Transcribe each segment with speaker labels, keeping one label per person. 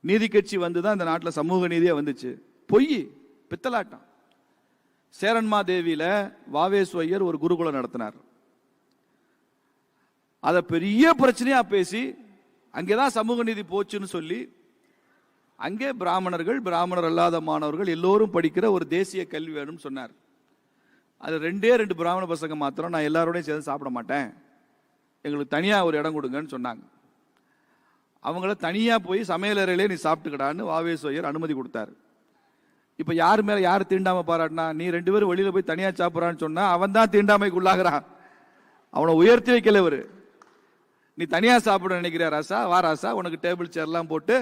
Speaker 1: நீதி கட்சி வந்து தான் இந்த நாட்டில் சமூக நீதியாக வந்துச்சு. பொய் பித்தலாட்டம். சேரன்மா தேவியில வாவேஸ்வய்யர் ஒரு குருகுலம் நடத்தினார். அதை பெரிய பிரச்சனையா பேசி அங்கேதான் சமூக நீதி போச்சுன்னு சொல்லி அங்கே பிராமணர்கள் பிராமணர் அல்லாத மாணவர்கள் எல்லோரும் படிக்கிற ஒரு தேசிய கல்வி வேணும்னு சொன்னார். அது ரெண்டே ரெண்டு பிராமண பசங்க மாத்திரம் நான் எல்லாரோடையும் சேர்ந்து சாப்பிட மாட்டேன். எங்களுக்கு தனியாக ஒரு இடம் கொடுங்கன்னு சொன்னாங்க. அவங்கள தனியாக போய் சமையலறையிலே நீ சாப்பிட்டுக்கடான்னு வாவேஸ்வயர் அனுமதி கொடுத்தாரு. இப்போ யார் மேலே யார் தீண்டாமல் பாராட்டினா நீ ரெண்டு பேரும் வெளியில் போய் தனியாக சாப்பிட்றான்னு சொன்னால் அவன் தான் தீண்டாமைக்கு உள்ளாகிறான். அவனை உயர்த்தி வைக்கல நீ தனியாக சாப்பிட நினைக்கிறியா ராசா? வா ராசா உனக்கு டேபிள் சேர்லாம் போட்டு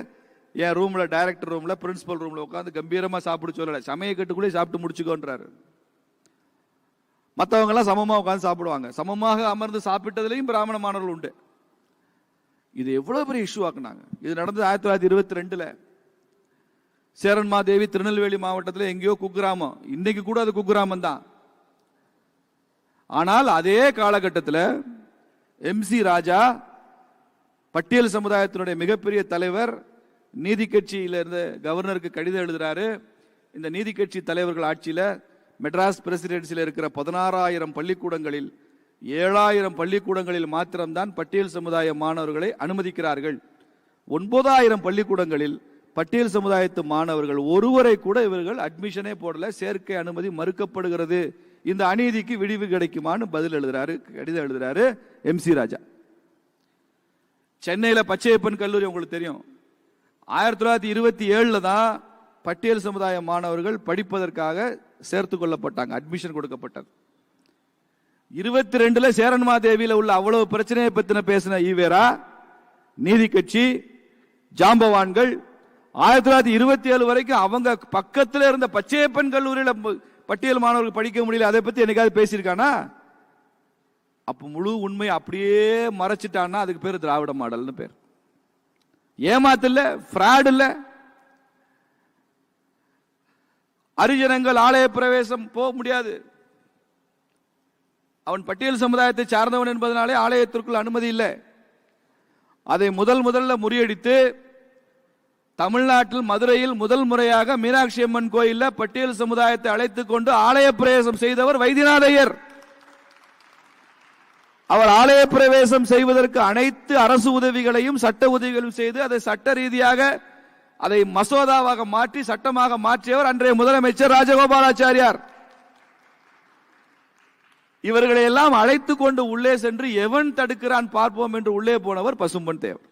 Speaker 1: என் ரூமில் டைரக்டர் ரூமில் பிரின்ஸிபல் ரூமில் உட்காந்து கம்பீரமாக சாப்பிட சொல்லலை. சமைய கட்டுக்குள்ளே சாப்பிட்டு முடிச்சுக்கோன்றாரு. மற்றவங்கெல்லாம் சமமாக உட்காந்து சாப்பிடுவாங்க. சமமாக அமர்ந்து சாப்பிட்டதுலையும் பிராமண மாணவர்கள் உண்டு. இது எவ்வளவு பெரிய இஷ்யூ ஆக்குனாங்க? இது நடந்தது ஆயிரத்தி தொள்ளாயிரத்தி இருபத்தி ரெண்டுல. சேரன்மாதேவி திருநெல்வேலி மாவட்டத்தில் எங்கேயோ குக்கிராமம். இன்னைக்கு கூட அது குக்கிராமம் தான். ஆனால் அதே காலகட்டத்தில் எம்சி ராஜா பட்டியல் சமுதாயத்தினுடைய மிகப்பெரிய தலைவர் நீதி இருந்து கவர்னருக்கு கடிதம் எழுதுறாரு. இந்த நீதி கட்சி தலைவர்கள் ஆட்சியில் மெட்ராஸ் பிரசிடென்சியில் இருக்கிற பதினாறாயிரம் பள்ளிக்கூடங்களில் ஏழாயிரம் பள்ளிக்கூடங்களில் மாத்திரம்தான் பட்டியல் சமுதாய மாணவர்களை அனுமதிக்கிறார்கள். ஒன்பதாயிரம் பள்ளிக்கூடங்களில் பட்டியல் சமுதாயத்து மாணவர்கள் ஒருவரை கூட இவர்கள் அட்மிஷனே போடல சேர்க்கை அனுமதி மறுக்கப்படுகிறது. இந்த அநீதிக்கு விடிவு கிடைக்குமான்னு பதில் எழுதுறாரு கடிதம் எழுதுறாரு எம்சி ராஜா. சென்னையில் பச்சையப்பன் கல்லூரி உங்களுக்கு தெரியும். ஆயிரத்தி தொள்ளாயிரத்தி இருபத்தி ஏழில் தான் பட்டியல் சமுதாய மாணவர்கள் படிப்பதற்காக சேர்த்து கொள்ளப்பட்டாங்க அட்மிஷன் கொடுக்கப்பட்டது. இருபத்தி ரெண்டுல சேரன்மாதேவியில உள்ள அவ்வளவு பிரச்சனையை பத்தின பேசின ஈவேரா நீதி கட்சி ஜாம்பவான்கள் ஆயிரத்தி தொள்ளாயிரத்தி இருபத்தி ஏழு வரைக்கும் அவங்க பக்கத்தில் இருந்த பச்சையப்பன் கல்லூரியில் பட்டியல் மாணவர்கள் படிக்க முடியல. அதை பத்தி என்னைக்காவது பேசியிருக்கானா? அப்ப முழு உண்மை அப்படியே மறைச்சிட்டான்னா அதுக்கு பேர் திராவிட மாடல்னு பேர். ஏமாத்து இல்ல ஃப்ராட் இல்ல. அரிஜனங்கள் ஆலய பிரவேசம் போக முடியாது. அவன் பட்டியல் சமுதாயத்தை சார்ந்தவன் என்பதனாலே ஆலயத்திற்குள் அனுமதி இல்லை. அதை முதல் முதல்ல முறியடித்து தமிழ்நாட்டில் மதுரையில் முதல் முறையாக மீனாட்சி அம்மன் கோயிலில் பட்டியல் சமுதாயத்தை அழைத்துக் கொண்டு ஆலய பிரவேசம் செய்தவர் வைத்தியநாதையர். அவர் ஆலய பிரவேசம் செய்வதற்கு அனைத்து அரசு உதவிகளையும் சட்ட உதவிகளும் செய்து அதை சட்ட ரீதியாக அதை மசோதாவாக மாற்றி சட்டமாக மாற்றியவர் அன்றைய முதலமைச்சர் ராஜகோபாலாச்சாரியார். இவர்களை எல்லாம் அழைத்து கொண்டு உள்ளே சென்று எவன் தடுக்கிறான் பார்ப்போம் என்று உள்ளே போனவர் பசும்பொன் தேவர்.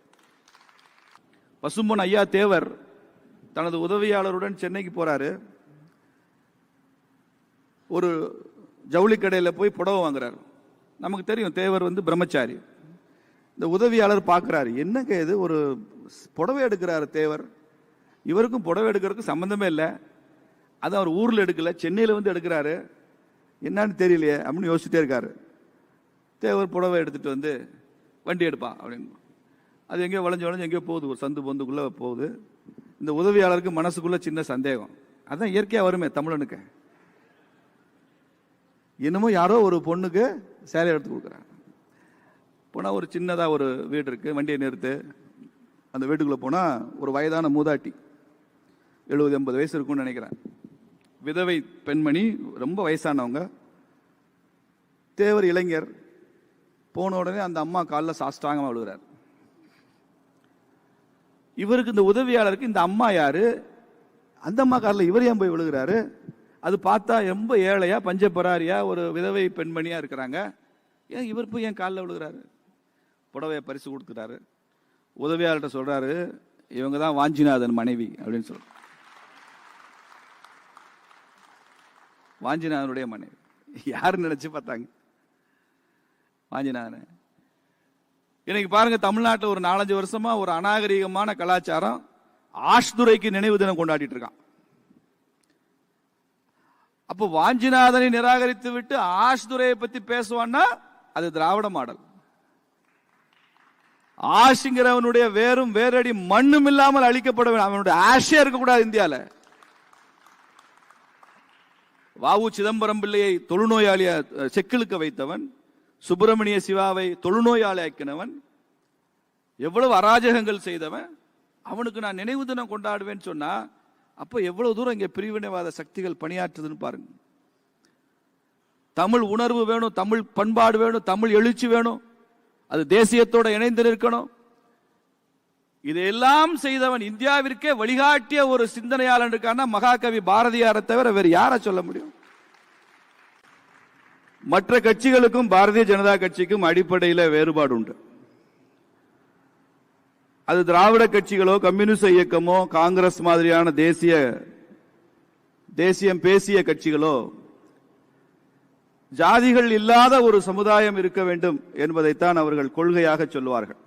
Speaker 1: பசும்பொன் ஐயா தேவர் தனது உதவியாளருடன் சென்னைக்கு போறாரு. ஒரு ஜவுளி கடையில் போய் புடவை வாங்குறாரு. நமக்கு தெரியும் தேவர் வந்து பிரம்மச்சாரி. இந்த உதவியாளர் பார்க்குறாரு என்னங்க இது? ஒரு புடவை எடுக்கிறாரு தேவர். இவருக்கும் புடவை எடுக்கிறதுக்கு சம்மந்தமே இல்லை. அது அவர் ஊரில் எடுக்கல. சென்னையில் வந்து எடுக்கிறாரு. என்னன்னு தெரியலையே அப்படின்னு யோசிச்சுட்டே இருக்காரு. தேவர் புடவை எடுத்துட்டு வந்து வண்டி எடுப்பான் அப்படின்னு. அது எங்கேயோ வளைஞ்சு வளைஞ்சு எங்கேயோ போகுது ஒரு சந்து பொந்துக்குள்ளே போகுது. இந்த உதவியாளருக்கு மனசுக்குள்ளே சின்ன சந்தேகம். அதுதான் இயற்கையாக வருமே தமிழனுக்கு. என்னமோ யாரோ ஒரு பொண்ணுக்கு சேலை எடுத்து கொடுக்குறாங்க. போனால் ஒரு சின்னதாக ஒரு வீடு இருக்குது வண்டியை நிறுத்து. அந்த வீட்டுக்குள்ளே போனால் ஒரு வயதான மூதாட்டி எழுபது எண்பது வயசு இருக்கும்னு நினைக்கிறேன். விதவை பெண்மணி ரொம்ப வயசானவங்க. தேவர் இளைஞர். போன உடனே அந்த அம்மா காலில் சாஸ்டாங்கமாக விழுகிறார் இவருக்கு இந்த உதவியாளருக்கு இந்த அம்மா யாரு? அந்த அம்மா காலில் இவர் ஏன் போய் விழுகிறாரு? அது பார்த்தா ரொம்ப ஏழையா பஞ்சபராரியா ஒரு விதவை பெண்மணியா இருக்கிறாங்க. ஏன் இவர் போய் என் காலில் விழுகிறாரு? புடவையை பரிசு கொடுக்குறாரு உதவியாளர்கிட்ட சொல்றாரு இவங்க தான் வாஞ்சிநாதன் மனைவி அப்படின்னு சொல்றாரு. வாஞ்சிநாதனுடைய மனைவி. யார் நினைச்சு பார்த்தாங்க? வாஞ்சிநாதன். இன்னைக்கு பாருங்க தமிழ்நாட்டில் ஒரு நாலஞ்சு வருஷமா ஒரு அநாகரிகமான கலாச்சாரம் ஆஷ்துரைக்கு நினைவு தினம் கொண்டாடிட்டு இருக்கான். அப்போ வாஞ்சிநாதனை நிராகரித்து விட்டு ஆஷ்துரையை பத்தி பேசுவான்னா அது திராவிட மாடல். ஆஷுங்கிறவனுடைய வேரும் வேரடி மண்ணும் இல்லாமல் அழிக்கப்பட வேண்டும் அவனுடைய ஆஷே இருக்கக்கூடாது இந்தியாவில் வாவு சிதம்பரம் பிள்ளையை தொழுநோயாளிய செக்கிழுக்க வைத்தவன் சுப்பிரமணிய சிவாவை தொழுநோயாளி ஆக்கினவன் எவ்வளவு அராஜகங்கள் செய்தவன் அவனுக்கு நான் நினைவு தினம் கொண்டாடுவேன்னு சொன்னா அப்போ எவ்வளவு தூரம் இங்கே பிரிவினைவாத சக்திகள் பணியாற்றுதுன்னு பாருங்க. தமிழ் உணர்வு வேணும் தமிழ் பண்பாடு வேணும் தமிழ் எழுச்சி வேணும். அது தேசியத்தோட இணைந்து நிற்கணும். இதையெல்லாம் செய்தவன் இந்தியாவிற்கே வழிகாட்டிய ஒரு சிந்தனையாளன் இருக்கான்னா மகாகவி பாரதியாரை தவிர வேறு யாரை சொல்ல முடியும்? மற்ற கட்சிகளுக்கும் பாரதிய ஜனதா கட்சிக்கும் அடிப்படையில் வேறுபாடு உண்டு அது திராவிட கட்சிகளோ கம்யூனிஸ்ட் இயக்கமோ காங்கிரஸ் மாதிரியான தேசிய தேசியம் பேசிய கட்சிகளோ ஜாதிகள் இல்லாத ஒரு சமுதாயம் இருக்க வேண்டும் என்பதைத்தான் அவர்கள் கொள்கையாக சொல்வார்கள்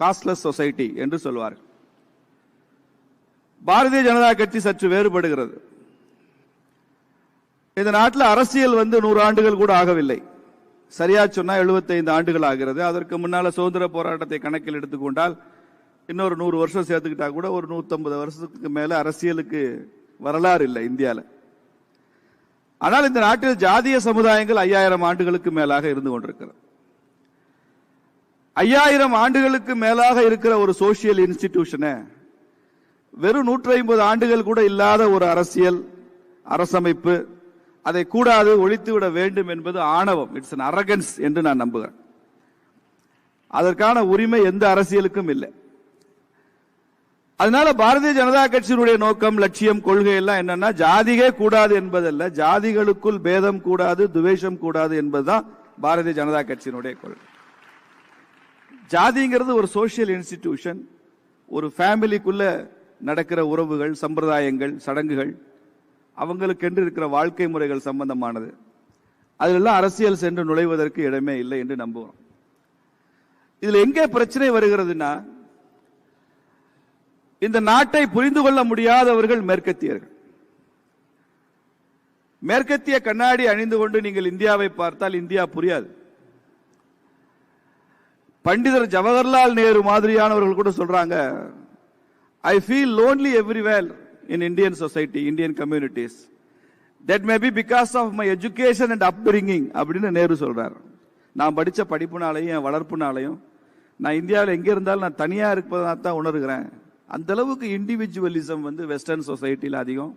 Speaker 1: காஸ்ட்லெஸ் சொசைட்டி என்று சொல்வார்கள். பாரதிய ஜனதா கட்சி சற்று வேறுபடுகிறது. இந்த நாட்டில் அரசியல் வந்து நூறு ஆண்டுகள் கூட ஆகவில்லை. சரியா சொன்னா 75 ஆண்டுகள் ஆகிறது. அதற்கு முன்னால சுதந்திர போராட்டத்தை கணக்கில் எடுத்துக்கொண்டால் இன்னொரு நூறு வருஷம் சேர்த்துக்கிட்டா கூட ஒரு 150 வருஷத்துக்கு மேல அரசியலுக்கு வரலாறு இல்லை இந்தியாவில் ஆனால் இந்த நாட்டில் ஜாதிய சமுதாயங்கள் ஐயாயிரம் ஆண்டுகளுக்கு மேலாக இருந்து கொண்டிருக்கிறது. ஐயாயிரம் ஆண்டுகளுக்கு மேலாக இருக்கிற ஒரு சோசியல் இன்ஸ்டிடியூஷனை வெறும் நூற்றி ஐம்பது ஆண்டுகள் கூட இல்லாத ஒரு அரசியல் அரசமைப்பு அதை கூடாது ஒழித்து விட வேண்டும் என்பது ஆணவம். இட்ஸ் அன் அரகன்ஸ் என்று நான் நம்புகிறேன். அதற்கான உரிமை எந்த அரசியலுக்கும் இல்லை. அதனால பாரதிய ஜனதா கட்சியினுடைய நோக்கம் லட்சியம் கொள்கை எல்லாம் என்னன்னா ஜாதிகே கூடாது என்பதல்ல. ஜாதிகளுக்குள் பேதம் கூடாது துவேஷம் கூடாது என்பதுதான் பாரதிய ஜனதா கட்சியினுடைய கொள்கை. ஜாதிங்கிறது ஒரு சோசியல் இன்ஸ்டிடியூஷன் ஒரு ஃபேமிலிக்குள்ள நடக்கிற உறவுகள் சம்பிரதாயங்கள் சடங்குகள் அவங்களுக்கென்று இருக்கிற வாழ்க்கை முறைகள் சம்பந்தமானது. அதிலெல்லாம் அரசியல் சென்று நுழைவதற்கு இடமே இல்லை என்று நம்புகிறோம். இதில் எங்கே பிரச்சனை வருகிறதுனா இந்த நாட்டை புரிந்து கொள்ள முடியாதவர்கள் மேற்கத்தியர்கள். மேற்கத்திய கண்ணாடி அணிந்து கொண்டு நீங்கள் இந்தியாவை பார்த்தால் இந்தியா புரியாது. பண்டிதர் ஜவஹர்லால் நேரு மாதிரியானவர்கள் கூட சொல்றாங்க I feel lonely everywhere in Indian society Indian communities that may be because of my education and upbringing அப்படின்னு நேரு சொல்றாரு. நான் படித்த படிப்புனாலையும் என் வளர்ப்புனாலையும் நான் இந்தியாவில் எங்கே இருந்தாலும் நான் தனியாக இருப்பதாக தான் உணர்கிறேன். அந்த அளவுக்கு இண்டிவிஜுவலிசம் வந்து வெஸ்டர்ன் சொசைட்டியில் அதிகம்.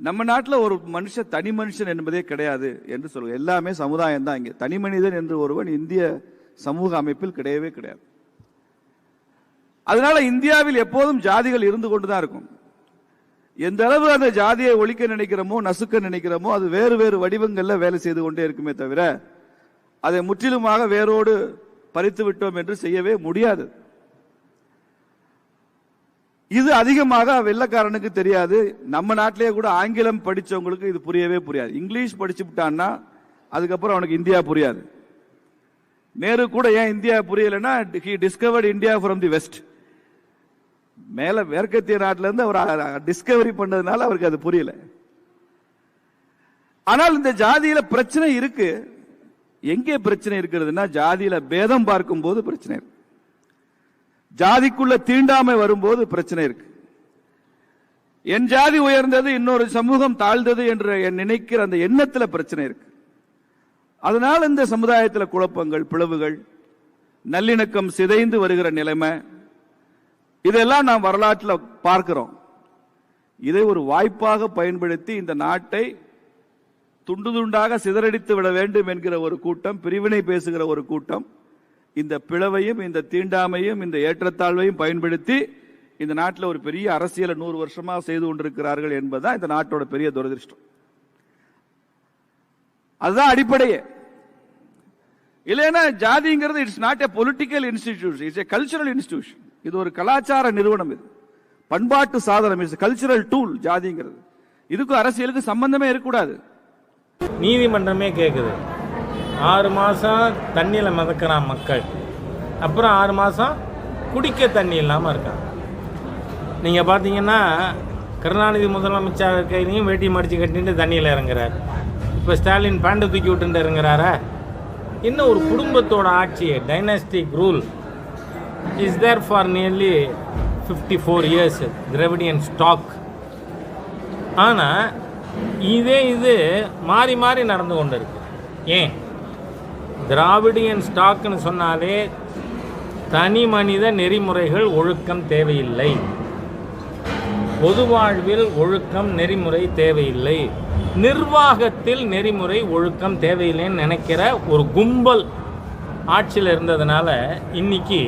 Speaker 1: நம்ம நாட்டில் ஒரு மனுஷன் தனி மனுஷன் என்பதே கிடையாது என்று சொல்லுவோம் எல்லாமே சமுதாயம் தான் இங்கே. தனி மனிதன் என்று ஒருவன் இந்திய சமூக அமைப்பில் கிடையவே கிடையாது. அதனால இந்தியாவில் எப்போதும் ஜாதிகள் இருந்து கொண்டுதான் இருக்கும். எந்த அளவு அந்த ஜாதியை ஒழிக்க நினைக்கிறோமோ நசுக்க நினைக்கிறோமோ அது வேறு வேறு வடிவங்கள்ல வேலை செய்து கொண்டே இருக்குமே தவிர அதை முற்றிலுமாக வேரோடு பறித்து விட்டோம் என்று செய்யவே முடியாது. இது அதிகமாக வெள்ளக்காரனுக்கு தெரியாது. நம்ம நாட்டிலேயே கூட ஆங்கிலம் படித்தவங்களுக்கு இது புரியவே புரியாது. இங்கிலீஷ் படிச்சு விட்டான்னா அதுக்கப்புறம் அவனுக்கு இந்தியா புரியாது. நேரு கூட ஏன் இந்தியா புரியலன்னா he discovered India from the west மேல மேற்கத்திய நாட்டில இருந்து அவர் டிஸ்கவரி பண்ணதுனால அவருக்கு அது புரியல. ஆனால் இந்த ஜாதியில பிரச்சனை இருக்கு. எங்கே பிரச்சனை இருக்கிறதுனா ஜாதியில பேதம் பார்க்கும் போது பிரச்சனை இருக்கு. ஜாதிக்குள்ள தீண்டாமை வரும்போது பிரச்சனை இருக்கு. என் ஜாதி உயர்ந்தது இன்னொரு சமூகம் தாழ்ந்தது என்று என் நினைக்கிற அந்த எண்ணத்துல பிரச்சனை இருக்கு. அதனால் இந்த சமுதாயத்தில் குழப்பங்கள் பிளவுகள் நல்லிணக்கம் சிதைந்து வருகிற நிலைமை இதெல்லாம் நாம் வரலாற்றில் பார்க்கிறோம். இதை ஒரு வாய்ப்பாக பயன்படுத்தி இந்த நாட்டை துண்டு துண்டாக சிதறடித்து விட வேண்டும் என்கிற ஒரு கூட்டம் பிரிவினை பேசுகிற ஒரு கூட்டம் இந்த பிளவையும் இந்த தீண்டாமையும் இந்த ஏற்றத்தாழ்வையும் பயன்படுத்தி இந்த நாட்டில் ஒரு பெரிய அரசியலை நூறு வருஷமாக செய்து கொண்டிருக்கிறார்கள் என்பதுதான் இந்த நாட்டோட பெரிய துரதிருஷ்டம். அதுதான் அடிப்படையே. இல்லைன்னா ஜாதிங்கிறது it's not a political institution it's a cultural institution இது ஒரு கலாச்சார நிறுவனம் இது. பண்பாட்டு சாதனம் இட்ஸ் கல்ச்சுரல் டூல் ஜாதிங்கிறது. இதுக்கும் அரசியலுக்கு சம்பந்தமே இருக்கக்கூடாது.
Speaker 2: நீதிமன்றமே கேட்குது ஆறு மாதம் தண்ணியில் மிதக்கிறான் மக்கள். அப்புறம் ஆறு மாதம் குடிக்க தண்ணி இல்லாமல் இருக்கான். நீங்கள் பார்த்தீங்கன்னா கருணாநிதி முதலமைச்சர் கையிலையும் வேட்டி மடித்து கட்டிட்டு தண்ணியில் இறங்குறார். இப்போ ஸ்டாலின் பேண்டை தூக்கி விட்டுட்டு இறங்குறாரா? இன்னும் ஒரு குடும்பத்தோட ஆட்சி dynastic rule is there for nearly fifty four years Dravidian stock ஆனால் இதே இது மாறி மாறி நடந்து கொண்டு இருக்கு ஏன்? திராவிடியன் ஸ்டாக்னு சொன்னாலே தனி மனித நெறிமுறைகள் ஒழுக்கம் தேவையில்லை. பொது வாழ்வில் ஒழுக்கம் நெறிமுறை தேவையில்லை. நிர்வாகத்தில் நெறிமுறை ஒழுக்கம் தேவையில்லைன்னு நினைக்கிற ஒரு கும்பல் ஆட்சியில் இருந்ததுனால இன்னைக்கு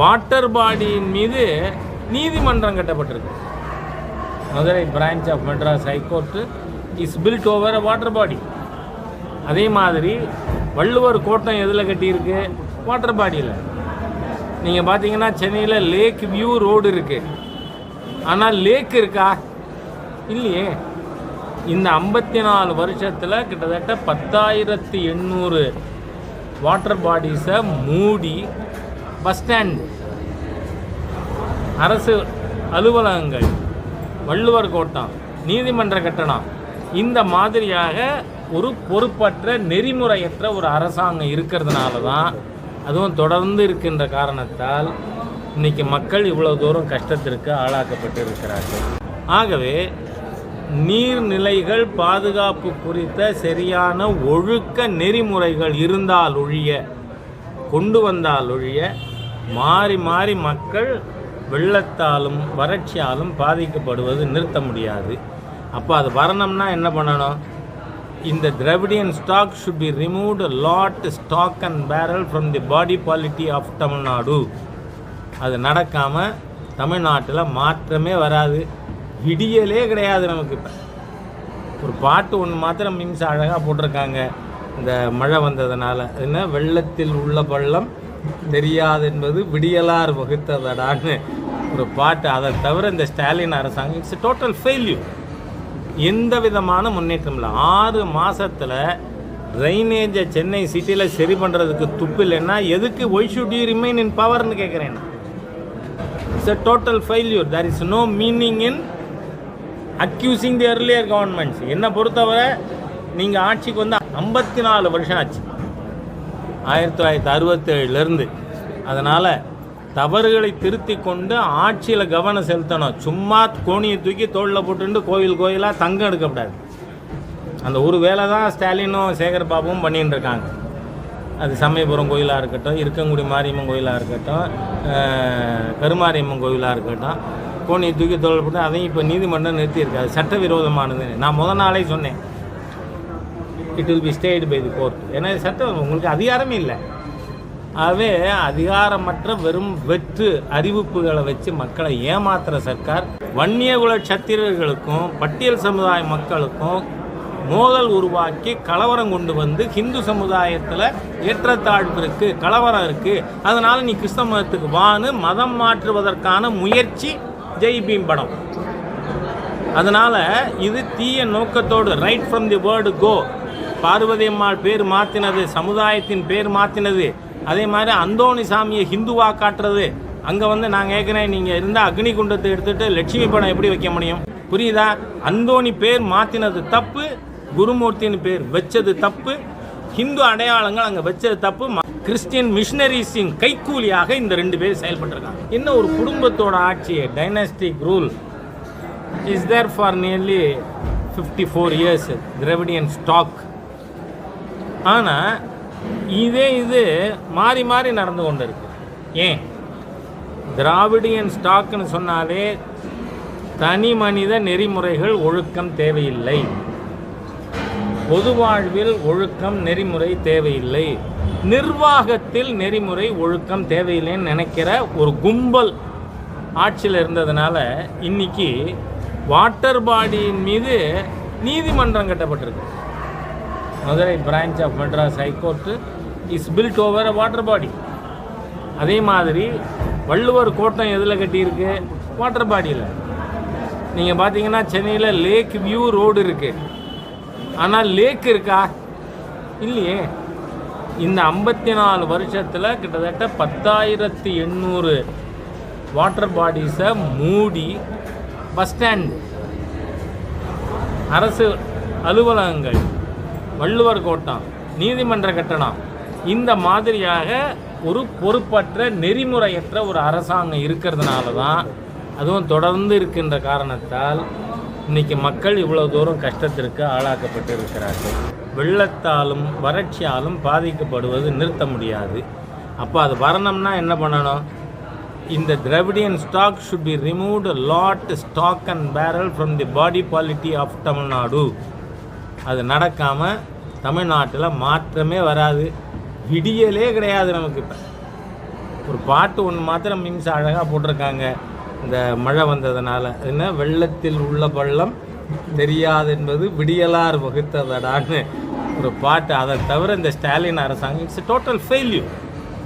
Speaker 2: வாட்டர் பாடியின் மீது நீதிமன்றம் கட்டப்பட்டிருக்கு. Madurai branch of Madras high court is built over a water body அதே மாதிரி வள்ளுவர் கோட்டம் எதில் கட்டியிருக்கு? வாட்டர் பாடியில் நீங்கள் பார்த்தீங்கன்னா சென்னையில் லேக் வியூ ரோடு இருக்குது ஆனால் லேக் இருக்கா? இல்லையே. இந்த ஐம்பத்தி நாலு வருஷத்தில் கிட்டத்தட்ட பத்தாயிரத்தி எண்ணூறு வாட்டர் பாடிஸை மூடி பஸ் ஸ்டாண்ட் அரசு அலுவலகங்கள் வள்ளுவர் கோட்டம் நீதிமன்ற கட்டணம் இந்த மாதிரியாக ஒரு பொறுப்பற்ற நெறிமுறையற்ற ஒரு அரசாங்கம் இருக்கிறதுனால தான் அதுவும் தொடர்ந்து இருக்கின்ற காரணத்தால் இன்றைக்கி மக்கள் இவ்வளோ தூரம் கஷ்டத்திற்கு ஆளாக்கப்பட்டு இருக்கிறார்கள் ஆகவே நீர்நிலைகள் பாதுகாப்பு குறித்த சரியான ஒழுக்க நெறிமுறைகள் இருந்தால் ஒழிய கொண்டு வந்தால் ஒழிய மாறி மாறி மக்கள் வெள்ளத்தாலும் வறட்சியாலும் பாதிக்கப்படுவது நிறுத்த முடியாது. அப்போ அது வரணும்னா என்ன பண்ணணும்? இந்த Dravidian stock should be removed lock stock and barrel from the body polity of Tamil Nadu அது நடக்காமல் தமிழ்நாட்டில் மாற்றமே வராது. விடியலே கிடையாது நமக்கு இப்போ. ஒரு பாட்டு ஒன்று மாத்திரம் மீம்ஸ் அழகாக போட்டிருக்காங்க. இந்த மழை வந்ததுனால. என்ன? வெள்ளத்தில் உள்ள பள்ளம் தெரியாது என்பது விடியலார் வகுத்ததடான்னு ஒரு பாட்டு. அதை தவிர இந்த ஸ்டாலின் அரசாங்கம் இட்ஸ் டோட்டல் ஃபெயில்யூர் எந்த விதமான முன்னேற்றம் இல்லை. ஆறு மாதத்தில் ட்ரைனேஜை சென்னை சிட்டியில் சரி பண்ணுறதுக்கு துப்பு இல்லைன்னா எதுக்கு why should you remain in பவர்னு கேட்குறேன் it's a total failure there is no meaning in accusing the earlier governments என்னை பொறுத்தவரை நீங்கள் ஆட்சிக்கு வந்து ஐம்பத்தி நாலு வருஷம் ஆச்சு. ஆயிரத்தி தொள்ளாயிரத்தி அறுபத்தேழுலேருந்து அதனால் தவறுகளை திருத்தி கொண்டு ஆட்சியில் கவனம் செலுத்தணும். சும்மா கோணியை தூக்கி தோளில் போட்டுட்டு கோயில் கோயிலாக தங்கம் எடுக்கக்கூடாது அந்த ஒரு வேலை தான் ஸ்டாலினும் சேகர் பாபுவும் பண்ணிகிட்டு இருக்காங்க. அது சமயபுரம் கோயிலாக இருக்கட்டும் இருக்கங்குடி மாரியம்மன் கோயிலாக இருக்கட்டும் கருமாரியம்மன் கோயிலாக இருக்கட்டும். கோணியை தூக்கி தோளில் போட்டு அதையும் இப்போ நீதிமன்றம் நிறுத்தியிருக்காது சட்டவிரோதமானது நான் முத நாளே சொன்னேன். It will be stayed by the court ஏன்னா சட்டம் உங்களுக்கு அதிகாரமே இல்லை. ஆகவே அதிகாரமற்ற வெறும் வெற்று அறிவிப்புகளை வச்சு மக்களை ஏமாத்துற சர்க்கார் வன்னியகுல சத்திரர்களுக்கும் பட்டியல் சமுதாய மக்களுக்கும் மோதல் உருவாக்கி கலவரம் கொண்டு வந்து ஹிந்து சமுதாயத்தில் ஏற்றத்தாழ்வு இருக்குது கலவரம் இருக்குது அதனால் நீ கிறிஸ்தவ மதத்துக்கு வான்னு மதம் மாற்றுவதற்கான முயற்சி ஜெய் பீம் படம். அதனால் இது தீய நோக்கத்தோடு right from the word go Parvathi Ammal பேர் மாற்றினது சமுதாயத்தின் பேர் மாற்றினது அதே மாதிரி அந்தோணி சாமியை ஹிந்துவா காட்டுறது. அங்கே வந்து நான் கேட்குறேன் நீங்கள் இருந்தால் அக்னி குண்டத்தை எடுத்துகிட்டு லட்சுமி படம் எப்படி வைக்க முடியும்? புரியுதா? அந்தோணி பேர் மாற்றினது தப்பு குருமூர்த்தின்னு பேர் வச்சது தப்பு. ஹிந்து அடையாளங்கள் அங்கே வச்சது தப்பு கிறிஸ்டியன் மிஷினரிஸின் கைக்கூலியாக இந்த ரெண்டு பேர் செயல்பட்டிருக்காங்க. என்ன ஒரு குடும்பத்தோட ஆட்சி dynastic rule is there for nearly 54 years Dravidian stock ஆனால் இதே இது மாறி மாறி நடந்து கொண்டு இருக்கு ஏன்? திராவிடியன் ஸ்டாக்னு சொன்னாலே தனி மனித நெறிமுறைகள் ஒழுக்கம் தேவையில்லை. பொது வாழ்வில் ஒழுக்கம் நெறிமுறை தேவையில்லை. நிர்வாகத்தில் நெறிமுறை ஒழுக்கம் தேவையில்லைன்னு நினைக்கிற ஒரு கும்பல் ஆட்சியில் இருந்ததுனால இன்னைக்கு வாட்டர் பாடியின் மீது நீதிமன்றம் கட்டப்பட்டிருக்கு. Madurai branch of Madras high court is built over a water body அதே மாதிரி வள்ளுவர் கோட்டம் எதில் கட்டியிருக்கு? வாட்டர் பாடியில் நீங்கள் பார்த்தீங்கன்னா சென்னையில் லேக் வியூ ரோடு இருக்குது ஆனால் லேக் இருக்கா? இல்லையே. இந்த ஐம்பத்தி நாலு வருஷத்தில் கிட்டத்தட்ட பத்தாயிரத்தி எண்ணூறு வாட்டர் பாடிஸை மூடி பஸ் ஸ்டாண்ட் அரசு அலுவலகங்கள் வள்ளுவர் கோட்டம் நீதிமன்ற கட்டணம் இந்த மாதிரியாக ஒரு பொறுப்பற்ற நெறிமுறையற்ற ஒரு அரசாங்கம் இருக்கிறதுனால தான் அதுவும் தொடர்ந்து இருக்கின்ற காரணத்தால் இன்றைக்கி மக்கள் இவ்வளோ தூரம் கஷ்டத்திற்கு ஆளாக்கப்பட்டு இருக்கிறார்கள் வெள்ளத்தாலும் வறட்சியாலும் பாதிக்கப்படுவது நிறுத்த முடியாது. அப்போ அது வரணும்னா என்ன பண்ணணும்? இந்த Dravidian stock should be removed lock stock and barrel from the body quality of Tamil Nadu அது நடக்காமல் தமிழ்நாட்டில் மாற்றமே வராது. விடியலே கிடையாது நமக்கு இப்போ ஒரு பாட்டு ஒன்று மாத்திரம் மீன்ஸ் அழகாக போட்டிருக்காங்க. இந்த மழை வந்ததுனால. என்ன? வெள்ளத்தில் உள்ள பள்ளம் தெரியாது என்பது விடியலார் வகுத்ததடான்னு ஒரு பாட்டு. அதை தவிர இந்த ஸ்டாலின் அரசாங்கம் இட்ஸ் டோட்டல் ஃபெயில்யூர்